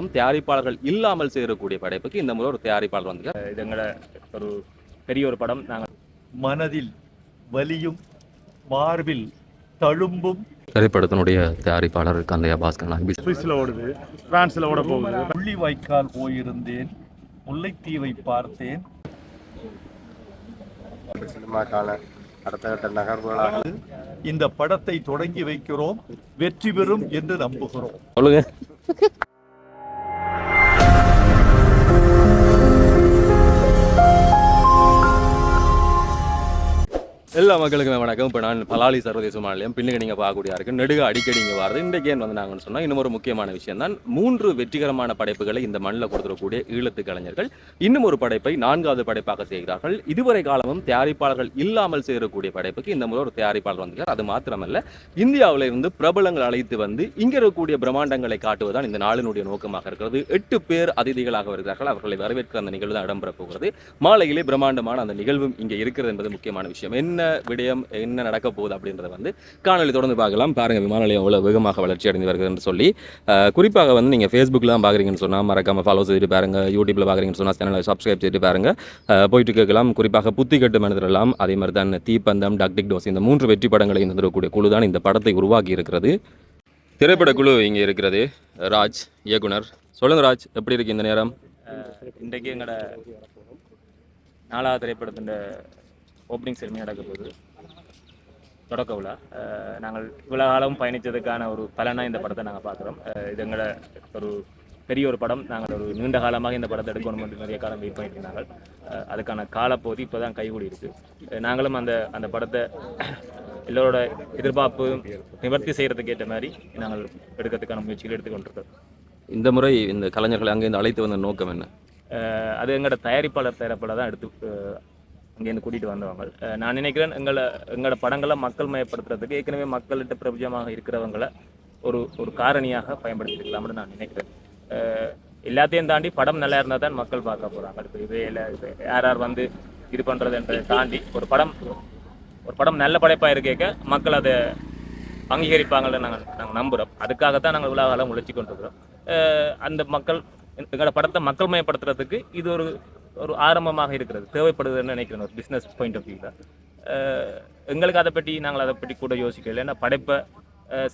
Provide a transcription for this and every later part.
காலமும் தயாரிப்பாளர்கள் இல்லாமல் செய்யக்கூடிய படைப்புக்கு இந்த முறை ஒரு தயாரிப்பாளர் வந்து இது எங்களோட ஒரு பெரிய ஒரு படம் நாங்கள் மனதில் வலியும் மார்பில் தழும்பும் திரைப்படத்தினுடைய தயாரிப்பாளர் கந்தையா பாஸ்கர் சுவிஸில் ஓடுது பிரான்ஸில் ஓட போகுது. புள்ளி வாய்க்கால் போயிருந்தேன் முல்லைத்தீவை பார்த்தேன். சினிமாக்கான அடுத்த கட்ட நகர்வுகளாக இந்த படத்தை தொடங்கி வைக்கிறோம் வெற்றி பெறும் என்று நம்புகிறோம். சொல்லுங்க. எல்லா மக்களுக்குமே வணக்கம். இப்போ நான் பலாலி சர்வதேச மாநிலம் பின்னுக்கு நீங்கள் பார்க்கக்கூடிய இருக்கு. நெடுக அடிக்கடி இங்கே வருது. இன்றைக்கு ஏன் வந்து நாங்கன்னு சொன்னால் இன்னும் ஒரு முக்கியமான விஷயம் தான் மூன்று வெற்றிகரமான படைப்புகளை இந்த மண்ணில் கொடுத்துடக்கூடிய ஈழத்து கலைஞர்கள் இன்னும் ஒரு படைப்பை நான்காவது படைப்பாக செய்கிறார்கள். இதுவரை காலமும் தயாரிப்பாளர்கள் இல்லாமல் செய்யக்கூடிய படைப்புக்கு இந்த முறை ஒரு தயாரிப்பாளர் வந்திருக்கார். அது மாத்திரமல்ல இந்தியாவில் இருந்து பிரபலங்கள் அழைத்து வந்து இங்கே இருக்கக்கூடிய பிரம்மாண்டங்களை காட்டுவதுதான் இந்த நாளினுடைய நோக்கமாக இருக்கிறது. எட்டு பேர் அதிதிகளாக வருகிறார்கள். அவர்களை வரவேற்கிற அந்த நிகழ்வு தான் இடம்பெற போகிறது. மாலையிலே பிரம்மாண்டமான அந்த நிகழ்வும் இங்கே இருக்கிறது என்பது முக்கியமான விஷயம். என்ன விடயம் என்ன நடக்க போகுது அப்படின்றத வந்து காணொலி தொடர்ந்து பார்க்கலாம். பாருங்க விமான நிலையம் எவ்வளோ வேகமாக வளர்ச்சி அடைந்து வருகிறதுன்னு சொல்லி. குறிப்பாக வந்து நீங்கள் ஃபேஸ்புக்கில் தான் பார்க்குறீங்கன்னு சொன்னால் மறக்காமல் ஃபாலோ செய்துட்டு பாருங்க. யூடியூப்ல பார்க்குறீங்கன்னு சொன்னால் சேனலை சப்ஸ்கிரைப் செய்துட்டு பாருங்க. போயிட்டு கேட்கலாம். குறிப்பாக புத்தி கட்டு மனிதரெல்லாம் அதே மாதிரி தான் தீப்பந்தம் டக்டிக் டோஸ் இந்த மூன்று வெற்றி படங்களை தரக்கூடிய குழு தான் இந்த படத்தை உருவாக்கி இருக்கிறது. திரைப்பட குழு இங்கே இருக்கிறது. ராஜ் இயக்குனர். சொல்லுங்க ராஜ் எப்படி இருக்கு இந்த நேரம்? இன்றைக்கு எங்களோட நாலாவது திரைப்படத்தின் ஓப்பனிங் செரிமனி நடக்க போகுது. தொடக்க விழா. நாங்கள் இவ்வளோ காலம் பயணித்ததுக்கான ஒரு பலனாக இந்த படத்தை நாங்கள் பார்க்குறோம். இது எங்களோட ஒரு பெரிய ஒரு படம். நாங்கள் ஒரு நீண்ட காலமாக இந்த படத்தை எடுக்கணும் என்று நிறைய காலம் வெயிட் பண்ணிட்டு இருந்தாங்க அதுக்கான காலப்போதி இப்போ தான் கைகூடி இருக்கு. அஹ் நாங்களும் அந்த அந்த படத்தை எல்லோரோட எதிர்பார்ப்பு நிவர்த்தி செய்கிறதுக்கு ஏற்ற மாதிரி நாங்கள் எடுக்கிறதுக்கான முயற்சிகள் எடுத்துக்கொண்டிருக்கோம் இந்த முறை இந்த கலைஞர்களை அங்கேருந்து அழைத்து வந்த நோக்கம் என்ன? அது எங்களோட தயாரிப்பாளர் தரப்பில் தான் எடுத்து இங்கேருந்து கூட்டிகிட்டு வந்தவங்க. நான் நினைக்கிறேன் எங்களை எங்களோட படங்களை மக்கள் மயப்படுத்துறதுக்கு ஏற்கனவே மக்கள்கிட்ட பிரபஞ்சமாக இருக்கிறவங்கள ஒரு ஒரு காரணியாக பயன்படுத்திருக்கலாம்னு நான் நினைக்கிறேன். எல்லாத்தையும் தாண்டி படம் நல்லா இருந்தால் தான் மக்கள் பார்க்க போகிறாங்க இப்போ இதே இல்லை யார் யார் வந்து இது பண்ணுறதுன்றதை தாண்டி ஒரு படம் ஒரு படம் நல்ல படைப்பாக இருக்கேக்க மக்கள் அதை அங்கீகரிப்பாங்கன்னு நாங்கள் நாங்கள் நம்புகிறோம் அதுக்காகத்தான் நாங்கள் விழாவெல்லாம் உழைச்சி கொண்டிருக்கிறோம் அஹ் அந்த மக்கள் எங்களோட படத்தை மக்கள் மயப்படுத்துறதுக்கு இது ஒரு ஒரு ஆரம்பமாக இருக்கிறது. தேவைப்படுதுன்னு நினைக்கிறேன் ஒரு பிஸ்னஸ் பாயிண்ட் ஆஃப் வியூவில் எங்களுக்கு அதை பற்றி நாங்கள் அதை பற்றி கூட யோசிக்கல. ஏன்னா படைப்பை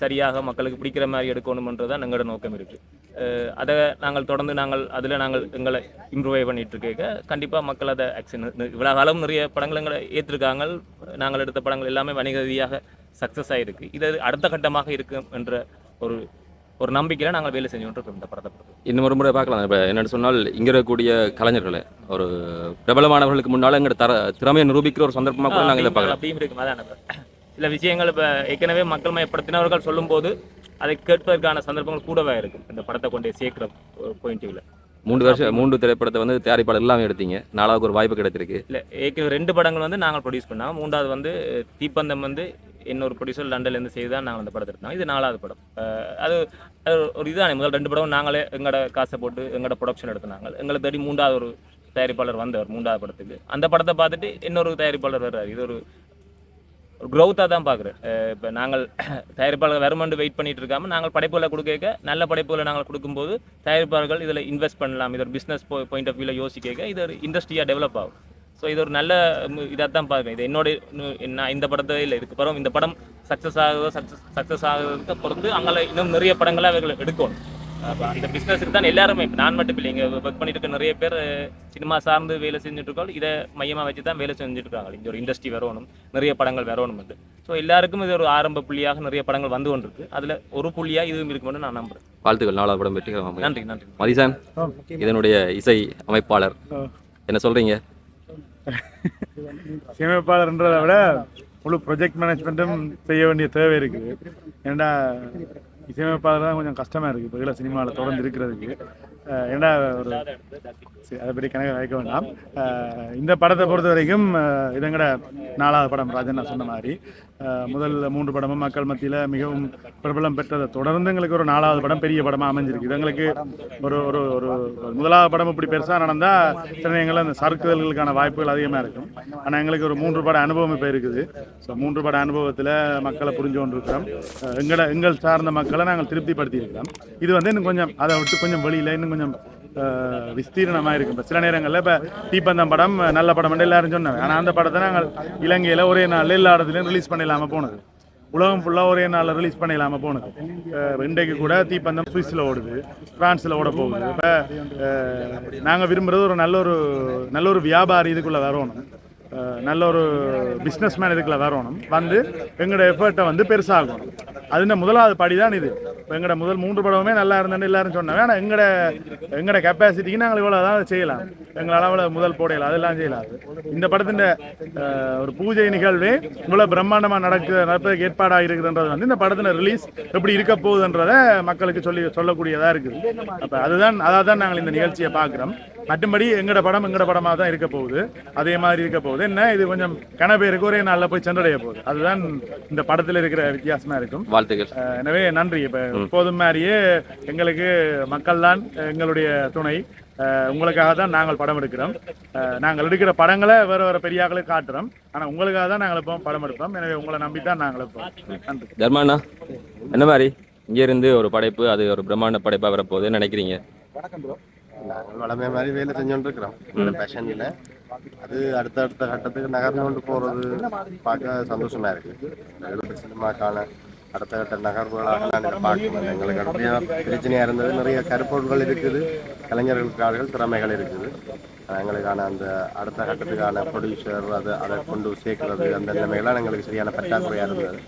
சரியாக மக்களுக்கு பிடிக்கிற மாதிரி எடுக்கணுமன்றது தான் எங்களோட நோக்கம் இருக்குது அதை நாங்கள் தொடர்ந்து நாங்கள் அதில் நாங்கள் எங்களை இம்ப்ரூவ் பண்ணிகிட்டு இருக்க கண்டிப்பாக மக்கள் அதை ஆக்சன் இவ்வளோ காலம் நிறைய படங்கள் எங்களை ஏற்றிருக்காங்க. நாங்கள் எடுத்த படங்கள் எல்லாமே வணிக ரீதியாக சக்ஸஸ் ஆகிருக்கு இது அடுத்த கட்டமாக இருக்கும் என்ற ஒரு ஒரு நம்பிக்கையில் நாங்கள் வேலை செஞ்சு கொண்டிருக்கோம் இந்த படத்தை பொறுத்து. இன்னும் ஒரு முறை பார்க்கலாம். இப்போ என்னென்னு சொன்னால் இங்கே இருக்கக்கூடிய கலைஞர்களை ஒரு பிரபலமானவர்களுக்கு முன்னால் எங்களோட தர திறமையை நிரூபிக்கிற ஒரு சந்தர்ப்பமாக கூட நாங்கள் இதை பார்க்கலாம். அப்படியும் இருக்கும். அதான் சில விஷயங்கள் இப்போ ஏற்கனவே மக்கள் மயப்படுத்தினவர்கள் சொல்லும்போது அதை கேட்பதற்கான சந்தர்ப்பங்கள் கூடவே இருக்கும். இந்த படத்தை கொண்டு சேர்க்கிற பாயிண்ட்டில் மூன்று வருஷம் மூன்று திரைப்படத்தை வந்து தயாரிப்பாளர் எல்லாமே எடுத்தீங்க. நாலாவது ஒரு வாய்ப்பு கிடைத்திருக்கு. இல்லை ஏற்கனவே ரெண்டு படங்கள் வந்து நாங்கள் ப்ரொடியூஸ் பண்ணோம். மூன்றாவது வந்து தீப்பந்தம் வந்து இன்னொரு ப்ரொடியூசர் லண்டன்லேருந்து செய்து தான் நாங்கள் அந்த படத்தை எடுத்தோம். இது நாலாவது படம். அது அது ஒரு இதுதான். முதல் ரெண்டு படம் நாங்களே எங்களோட காசை போட்டு எங்களோட ப்ரொடக்ஷன் எடுத்தாங்க எங்களை தேடி மூன்றாவது ஒரு தயாரிப்பாளர் வந்தவர் மூன்றாவது படத்துக்கு. அந்த படத்தை பார்த்துட்டு இன்னொரு தயாரிப்பாளர் வர்றார். இது ஒரு ஒரு க்ரௌத்தாக தான் பார்க்குறேன். இப்போ நாங்கள் தயாரிப்பாளர் வருமானு வெயிட் பண்ணிட்டு இருக்காமல் நாங்கள் படைப்புகளை கொடுக்க நல்ல படைப்புகளை நாங்கள் கொடுக்கும்போது தயாரிப்பாளர்கள் இதில் இன்வெஸ்ட் பண்ணலாம். இது ஒரு பிஸ்னஸ் பாயிண்ட் ஆஃப் வியூவில் யோசிக்க இது ஒரு இண்டஸ்ட்ரியாக டெவலப் ஆகும். ஸோ இது ஒரு நல்ல இதாக தான் பார்க்குறேன் இது என்னோட நான் இந்த படத்தை இல்லை. இதுக்கு பிறகு இந்த படம் சக்ஸஸ் ஆகுதோ சக்ஸஸ் சக்ஸஸ் ஆகுறதுக்கு பொறுத்து அங்கே இன்னும் நிறைய படங்களை அவர்கள் எடுக்கணும். அப்ப அந்த பிஸ்னஸுக்கு தான் எல்லாருமே இப்போ நான் மட்டும் இல்லை. இங்கே ஒர்க் பண்ணிட்டு இருக்க நிறைய பேர் சினிமா சார்ந்து வேலை செஞ்சுட்டு இருக்கோம் இதை மையமாக வச்சு தான் வேலை செஞ்சுட்டு இருக்காங்க இங்கே ஒரு இண்டஸ்ட்ரி வரணும் நிறைய படங்கள் வரணும் வந்து. ஸோ எல்லாருக்கும் இது ஒரு ஆரம்ப புள்ளியாக நிறைய படங்கள் வந்து கொண்டிருக்கு. அதில் ஒரு புள்ளியாக இதுவும் இருக்கும்னு நான் நம்புறேன். வாழ்த்துக்கள். நாலாவது படம் வெற்றி நன்றி நன்றி. மதிசான் இதனுடைய இசை அமைப்பாளர். என்ன சொல்றீங்க? சேமிப்பாளர்ன்றதை விட முழு ப்ரொஜெக்ட் மேனேஜ்மெண்ட்டும் செய்ய வேண்டிய தேவை இருக்குது. ஏன்னா இசையமைப்பாளர் தான் கொஞ்சம் கஷ்டமாக இருக்குது இப்போ சினிமாவில் தொடர்ந்து இருக்கிறதுக்கு. அஹ், ஏன்னா ஒரு சரி, அதை பற்றி கணக்கு வைக்க வேண்டாம். இந்த படத்தை பொறுத்த வரைக்கும் இதங்கட நாலாவது படம் ராஜன் நான் சொன்ன மாதிரி. முதல் மூன்று படமும் மக்கள் மத்தியில் மிகவும் பிரபலம் பெற்றதை தொடர்ந்து எங்களுக்கு ஒரு நாலாவது படம் பெரிய படமாக அமைஞ்சிருக்கு. இது எங்களுக்கு ஒரு ஒரு ஒரு முதலாவது படம் இப்படி பெருசாக நடந்தால் சில நேரங்களில் அந்த சறுக்குதல்களுக்கான வாய்ப்புகள் அதிகமாக இருக்கும். ஆனால் எங்களுக்கு ஒரு மூன்று பட அனுபவம் இப்போ இருக்குது. ஸோ மூன்று பட அனுபவத்தில் மக்களை புரிஞ்சு கொண்டிருக்கிறோம். எங்களை எங்கள எங்கள் சார்ந்த மக்கள் நாங்கள் திருப்திப்படுத்தி இருக்கிறோம் இது வந்து இன்னும் கொஞ்சம் அதை விட்டு கொஞ்சம் வெளியில் இன்னும் கொஞ்சம் விஸ்தீரணமாக விஸ்தீர்ணமாக இருக்கும். இப்போ சில நேரங்களில் இப்போ தீப்பந்தம் படம் நல்ல படம் எல்லாரும் சொன்னாங்க. ஆனால் அந்த படத்தை நாங்கள் இலங்கையில் ஒரே நாளில் எல்லா இடத்துலையும் ரிலீஸ் பண்ணிடலாமல் போனது. உலகம் ஃபுல்லாக ஒரே நாளில் ரிலீஸ் பண்ணிடலாமல் போனது. இன்றைக்கு கூட தீப்பந்தம் சுவிஸில் ஓடுது ஃப்ரான்ஸில் ஓட போகுது. இப்போ நாங்கள் விரும்புகிறது ஒரு நல்ல ஒரு நல்ல ஒரு வியாபாரி இதுக்குள்ளே வரணும். நல்ல ஒரு பிஸ்னஸ் மேன் இதுக்குள்ள வரணும். வந்து எங்களோட எஃபர்ட்டை வந்து பெருசாகணும். அதுன்ற முதலாவது படி தான் இது. இப்போ எங்களோட முதல் மூன்று படமுமே நல்லா இருந்தேன்னு எல்லாரும் சொன்னாங்க. ஆனால் எங்களோட எங்களோட கெப்பாசிட்டிக்கு நாங்கள் இவ்வளோ தான் செய்யலாம். எங்கள் அளவில் முதல் போடையில் அதெல்லாம் செய்யலாம் இந்த படத்தின் ஒரு பூஜை நிகழ்வே இவ்வளோ பிரம்மாண்டமாக நடக்க நடப்பதற்கு ஏற்பாடாக இருக்குதுன்றது வந்து இந்த படத்தின் ரிலீஸ் எப்படி இருக்க போகுதுன்றதை மக்களுக்கு சொல்லி சொல்லக்கூடியதாக இருக்குது. அப்போ அதுதான் அதான் தான் நாங்கள் இந்த நிகழ்ச்சியை பார்க்குறோம். மற்றும்படி எங்கட படம் எங்கட படமாக தான் இருக்க போகுது. அதே மாதிரி இருக்க போகுது. என்ன? இது கொஞ்சம் கன பேருக்கு ஒரே நாளில் போய் சென்றடைய போகுது. அதுதான் இந்த படத்தில் இருக்கிற வித்தியாசமா இருக்கும். வாழ்த்துக்கள். எனவே நன்றி. இப்போ எப்போதும் மாதிரியே எங்களுக்கு மக்கள் தான் எங்களுடைய துணை. அஹ் உங்களுக்காக தான் நாங்கள் படம் எடுக்கிறோம். அஹ் நாங்கள் எடுக்கிற படங்களை வேற வேற பெரியாக்களுக்கு காட்டுறோம். ஆனால் உங்களுக்காக தான் நாங்கள் இப்போ படம் எடுப்போம். எனவே உங்களை நம்பி தான் நாங்கள் இருப்போம். நன்றி. தர்மாண்ணா என்ன மாதிரி? இங்க இருந்து ஒரு படைப்பு அது ஒரு பிரம்மாண்ட படைப்பா வரப்போகுதுன்னு நினைக்கிறீங்க? நாங்கள் வளமை மாதிரி வேலை செஞ்சோண்டு இருக்கிறோம் பேஷன் இல்லை அது அடுத்த அடுத்த கட்டத்துக்கு நகர்ந்து கொண்டு போறது பார்க்க சந்தோஷமா இருக்கு எழுபது சினிமாக்கான அடுத்த கட்ட நகர்வுகளாக நான் இதை பார்க்கணும் எங்களுக்கு அப்படியே பிரச்சனையா இருந்தது நிறைய கருப்பொருள்கள் இருக்குது கலைஞர்களுக்காக திறமைகள் இருக்குது அஹ் எங்களுக்கான அந்த அடுத்த கட்டத்துக்கான ப்ரொடியூசர் அதை அதை கொண்டு சேர்க்கிறது அந்த நிலைமைகள்லாம் எங்களுக்கு சரியான பற்றாக்குறையா இருந்தது.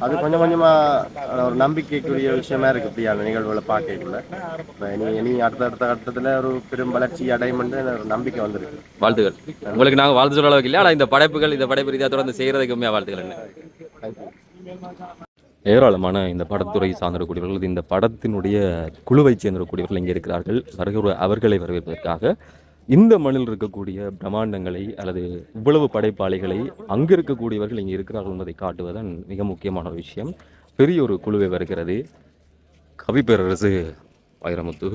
அது கொஞ்சம் கொஞ்சமா அஹ், ஒரு நம்பிக்கைக்குரிய விஷயமா இருக்கு இப்படியான நிகழ்வுகளை பார்க்கக்குள்ள. இனி இனி அடுத்த அடுத்த கட்டத்துல ஒரு பெரும் வளர்ச்சி அடையும்னு ஒரு நம்பிக்கை வந்திருக்கு. வாழ்த்துக்கள். உங்களுக்கு நாங்க வாழ்த்து சொல்ல அளவுக்கு இல்லை ஆனா இந்த படைப்புகள் இந்த படைப்பு ரீதியாக தொடர்ந்து செய்யறதுக்கு உண்மையா வாழ்த்துக்கள் ஏராளமான இந்த படத்துறை சார்ந்திருக்கக்கூடியவர்கள் இந்த படத்தினுடைய குழுவைச் சேர்ந்திருக்கக்கூடியவர்கள் இங்கே இருக்கிறார்கள். வருகிற அவர்களை வரவேற்பதற்காக இந்த மண்ணில் இருக்கக்கூடிய பிரம்மாண்டங்களை அல்லது இவ்வளவு படைப்பாளிகளை அங்கு இருக்கக்கூடியவர்கள் இங்கே இருக்கிறார்கள் என்பதை காட்டுவதன் மிக முக்கியமான ஒரு விஷயம். பெரிய ஒரு குழுவை வருகிறது. கவி பேரரசு வைரமுத்து.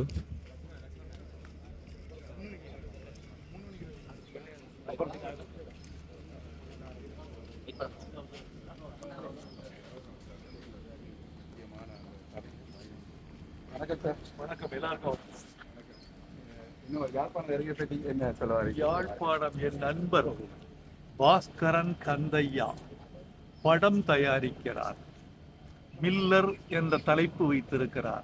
வணக்கம் சார். வணக்கம். எல்லாருக்கும் யாழ்ப்பாணம் என் நண்பர் பாஸ்கரன் கந்தையா படம் தயாரிக்கிறார். மில்லர் என்ற தலைப்பு வைத்திருக்கிறார்.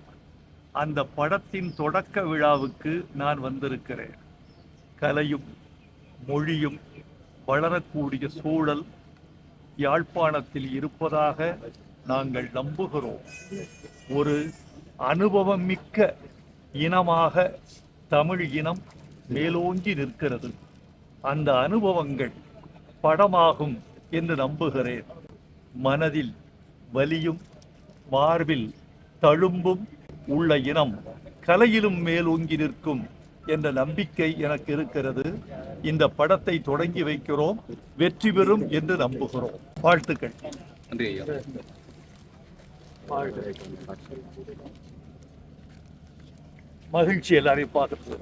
அந்த படத்தின் தொடக்க விழாவுக்கு நான் வந்திருக்கிறேன். கலையும் மொழியும் வளரக்கூடிய சூழல் யாழ்ப்பாணத்தில் இருப்பதாக நாங்கள் நம்புகிறோம். ஒரு அனுபவம் மிக்க இனமாக தமிழ் இனம் மேலோங்கி நிற்கிறது. அந்த அனுபவங்கள் படமாகும் என்று நம்புகிறேன். மனதில் வலியும் மார்பில் தழும்பும் உள்ள இனம் கலையிலும் மேலோங்கி நிற்கும் என்ற நம்பிக்கை எனக்கு இருக்கிறது. இந்த படத்தை தொடங்கி வைக்கிறோம். வெற்றி பெறும் என்று நம்புகிறோம். வாழ்த்துக்கள். நன்றி ஐயா. மகிழ்ச்சி எல்லாரையும் பார்த்துட்டு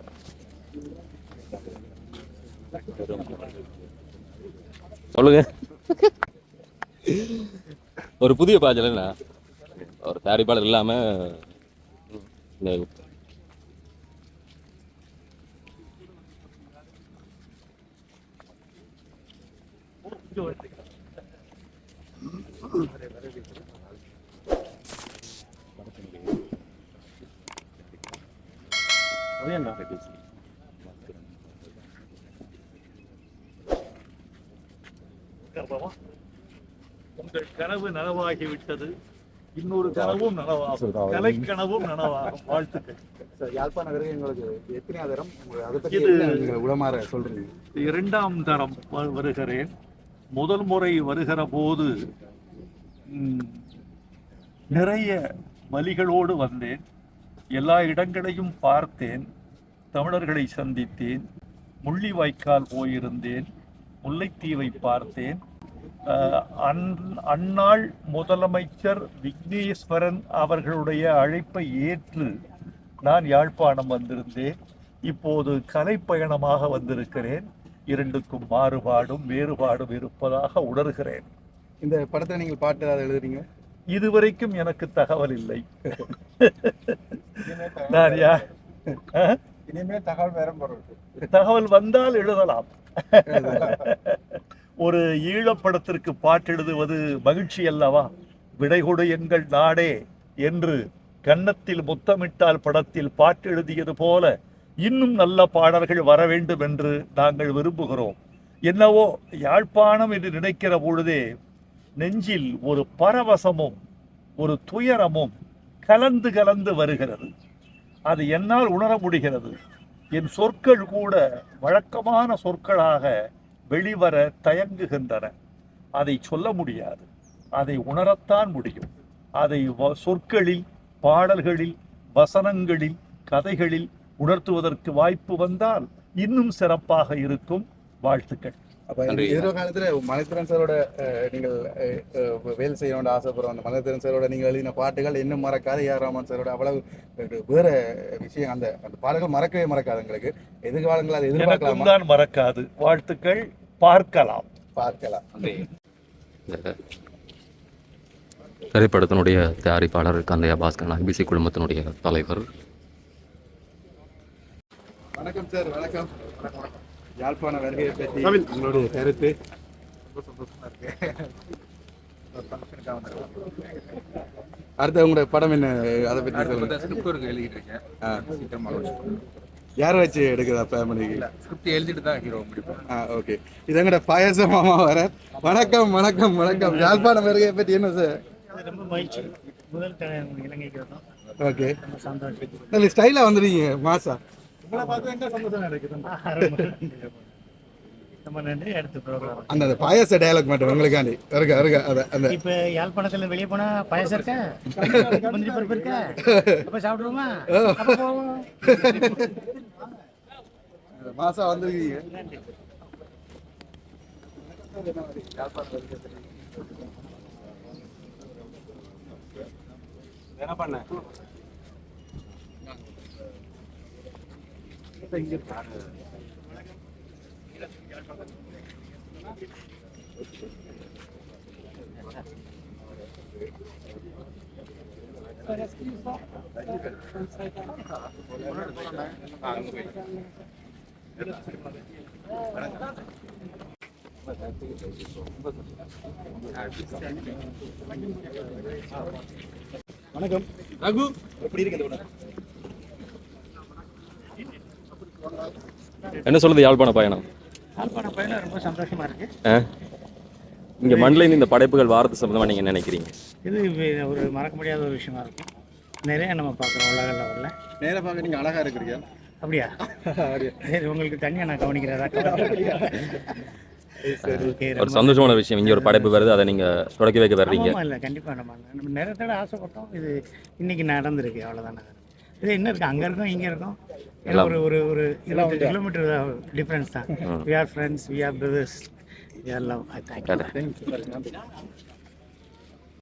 சொல்லுங்க. ஒரு புதிய பாஜல் என்ன? ஒரு தயாரிப்பாளர் இல்லாம இந்த கர்ப்பமா? உங்கள் கனவு நனவாகிவிட்டது. இன்னொரு கனவும் நனவாகும். கலை கனவும் நனவாகும். வாழ்த்துக்கள். சார் யாழ்ப்பாண நகருக்கு எங்களுக்கு எத்தனை தரம் அதை பற்றி இது- என்ன நீங்க உளமாற சொல்றீங்க? இரண்டாம் தரம் வருகிறேன். முதல் முறை வருகிற போது நிறைய வலிகளோடு வந்தேன். எல்லா இடங்களையும் பார்த்தேன். தமிழர்களை சந்தித்தேன். முள்ளிவாய்க்கால் போயிருந்தேன். முல்லைத்தீவை பார்த்தேன். அன்- அந்நாள் முதலமைச்சர் விக்னேஸ்வரன் அவர்களுடைய அழைப்பை ஏற்று நான் யாழ்ப்பாணம் வந்திருந்தேன். இப்போது கலைப்பயணமாக வந்திருக்கிறேன். இரண்டுக்கும் மாறுபாடும் வேறுபாடும் இருப்பதாக உணர்கிறேன். இந்த படத்தை நீங்கள் பாட்டு ஏதாவது எழுதுறீங்க இதுவரைக்கும் எனக்கு தகவல் இல்லை. நான் யா? இனிமே தகவல் வேற தகவல் வந்தால் எழுதலாம். ஒரு ஈழப்படத்திற்கு பாட்டெழுதுவது மகிழ்ச்சி அல்லவா? விடைகொடு எங்கள் நாடே என்று கன்னத்தில் முத்தமிட்டால் படத்தில் பாட்டெழுதியது போல இன்னும் நல்ல பாடல்கள் வர வேண்டும் என்று நாங்கள் விரும்புகிறோம். என்னவோ யாழ்ப்பாணம் என்று நினைக்கிற பொழுதே நெஞ்சில் ஒரு பரவசமும் ஒரு துயரமும் கலந்து கலந்து வருகிறது. அது என்னால் உணர முடிகிறது. என் சொற்கள் கூட வழக்கமான சொற்களாக வெளிவர தயங்குகின்றன. அதை சொல்ல முடியாது. அதை உணரத்தான் முடியும். அதை வ- சொற்களில் பாடல்களில் வசனங்களில் கதைகளில் உணர்த்துவதற்கு வாய்ப்பு வந்தால் இன்னும் சிறப்பாக இருக்கும். வாழ்த்துக்கள். அப்ப எதிர்காலத்துல மலைத்திறன் சாரோட நீங்கள் வேலை செய்யணும்னு ஆசைப்படுறோம். அந்த மலைத்திறன் சாரோட நீங்கள் எழுதின பாட்டுகள் இன்னும் மறக்காத ஏஆர் ரஹ்மான் சாரோட அவ்வளவு வேற விஷயம். அந்த அந்த பாடல்கள் மறக்கவே மறக்காது எங்களுக்கு. எதிர்காலங்கள் அதை எதிர்பார்க்கலாமா? தான் மறக்காது. வாழ்த்துக்கள். பார்க்கலாம். பார்க்கலாம். திரைப்படத்தினுடைய தயாரிப்பாளர் கந்தையா பாஸ்கரன் ஐபிசி குழுமத்தினுடைய தலைவர். வணக்கம் சார் வணக்கம். யாழ்ப்பாண வருகையை பற்றி உங்களுடைய கருத்து? ரொம்ப சந்தோஷமா இருக்கு. அடுத்து உங்களுடைய படம் என்ன? அதை பற்றி சொல்லுங்க. ஸ்கிரிப்ட் எழுதிட்டு இருக்கேன். சீக்கிரமாக யாரை வச்சு எடுக்குதா ஃபேமிலிக்கு ஸ்கிரிப்ட் எழுதிட்டு தான் ஹீரோ முடிப்போம் ஆ ஓகே இது எங்கட பாயச மாமா வர வணக்கம் வணக்கம் வணக்கம். யாழ்ப்பாணம் வருகையை பற்றி என்ன சார் ரொம்ப மகிழ்ச்சி. முதல் இலங்கைக்கு ஓகே நல்ல ஸ்டைலாக வந்துருக்கீங்க மாசா. உங்களை பார்த்து சந்தோஷம் கிடைக்குது அந்த அந்த பாயாச டயலாக் மட்டும் உங்களுக்காண்டி. வருக வருக அதை அந்த. இப்போ யாழ்ப்பாணத்துல வெளியே போனா பாயசம் இருக்கா? முந்திரி பருப்பு இருக்கா? அப்ப சாப்பிடுவோமா? மாசா வந்துருக்கீங்க. வணக்கம். ரகு எப்படி இருக்கு என்ன சொல்லுது யாழ்ப்பாண பயணம்? யாழ்ப்பாணம் பயணம் ரொம்ப சந்தோஷமா இருக்கு. இங்க மண்ணில் இந்த படைப்புகள் வாரது சம்பந்தமா நீங்க நினைக்கிறீங்க? இது ஒரு மறக்க முடியாத ஒரு விஷயமா இருக்கு. நிறைய நம்ம பார்க்குறோம் உலக லெவலில் நேரா பார்க்க நீங்க அழகா இருக்கிறீங்க. அப்படியா? சரி உங்களுக்கு தனியாக நான் கவனிக்கிறதா ஓகே ஒரு சந்தோஷமான விஷயம். இங்க ஒரு படைப்பு வருது அதை நீங்க தொடக்கி வைக்க வர்றீங்க. இல்லை கண்டிப்பாக நம்ம நம்ம நேரத்தோட ஆசைப்பட்டோம். இது இன்னைக்கு நடந்திருக்கு அவ்வளோதானே இது என்ன இருக்கு? அங்கே இருக்கும் இங்கே இருக்கும். எல்லாம். ஒரு ஒரு ஒரு இருபத்தஞ்சு கிலோமீட்டர் டிஃப்ரென்ஸ் தான் we are friends we are brothers we are love I thank Correct.